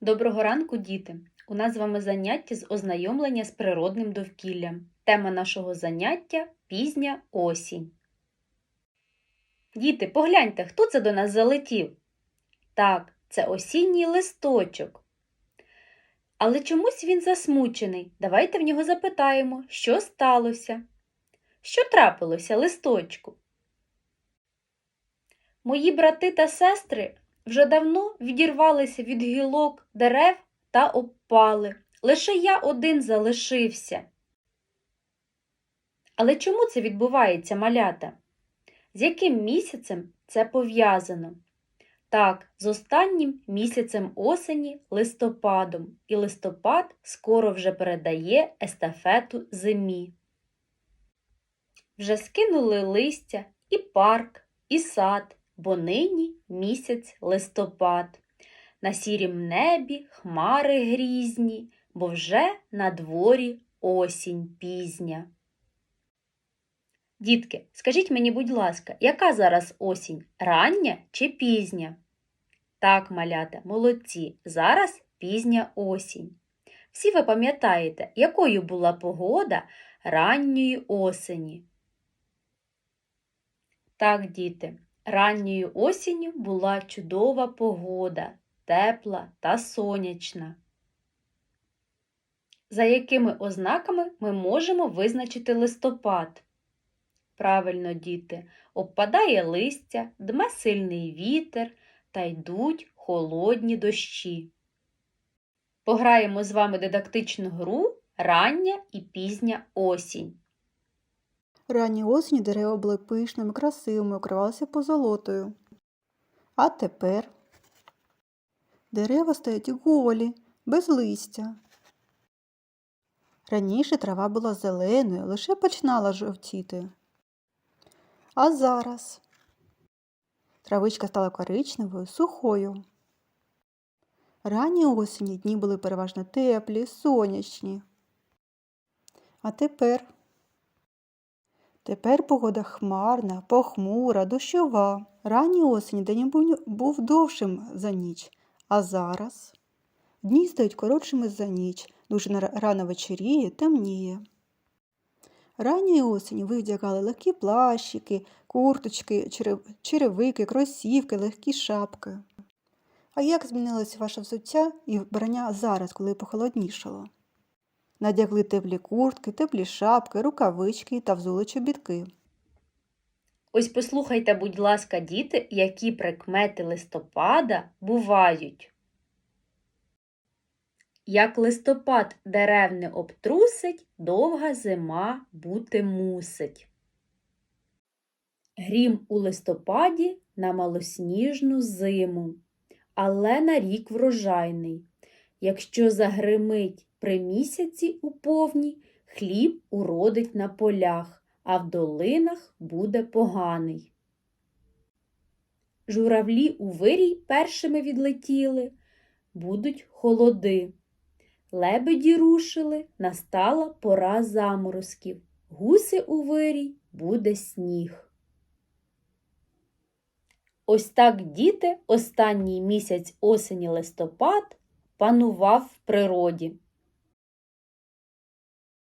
Доброго ранку, діти! У нас з вами заняття з ознайомлення з природним довкіллям. Тема нашого заняття пізня осінь. Діти, погляньте, хто це до нас залетів? Так, це осінній листочок. Але чомусь він засмучений. Давайте в нього запитаємо, що сталося. Що трапилося листочку? Мої брати та сестри вже давно відірвалися від гілок дерев та обпали. Лише я один залишився. Але чому це відбувається, малята? З яким місяцем це пов'язано? Так, з останнім місяцем осені листопадом, і листопад скоро вже передає естафету зимі. Вже скинули листя і парк, і сад, бо нині місяць листопад. На сірім небі хмари грізні, бо вже на дворі осінь пізня. Дітки, скажіть мені, будь ласка, яка зараз осінь? Рання чи пізня? Так, малята, молодці, зараз пізня осінь. Всі ви пам'ятаєте, якою була погода ранньої осені? Так, діти, ранньою осінню була чудова погода, тепла та сонячна. За якими ознаками ми можемо визначити листопад? Правильно, діти, обпадає листя, дме сильний вітер та йдуть холодні дощі. Пограємо з вами дидактичну гру рання і пізня осінь. Ранні осені дерева були пишними, красивими, укривалися позолотою. А тепер дерева стоять голі, без листя. Раніше трава була зеленою, лише починала жовтіти. А зараз травичка стала коричневою, сухою. Ранні осені дні були переважно теплі, сонячні. А тепер Тепер погода хмарна, похмура, дощова. Ранній осені день був- довшим за ніч, а зараз дні стають коротшими за ніч, дуже рано вечоріє, темніє. Ранньої осені ви вдягали легкі плащики, курточки, черевики, кросівки, легкі шапки. А як змінилося ваше взуття і вбрання зараз, коли похолоднішало? Надягли теплі куртки, теплі шапки, рукавички та взули чобітки. Ось послухайте, будь ласка, діти, які прикмети листопада бувають. Як листопад дерев не обтрусить, довга зима бути мусить. Грім у листопаді на малосніжну зиму, але на рік врожайний. Якщо загримить при місяці у повні, хліб уродить на полях, а в долинах буде поганий. Журавлі у вирій першими відлетіли, будуть холоди. Лебеді рушили, настала пора заморозків. Гуси у вирій буде сніг. Ось так, діти, останній місяць осені листопад панував в природі.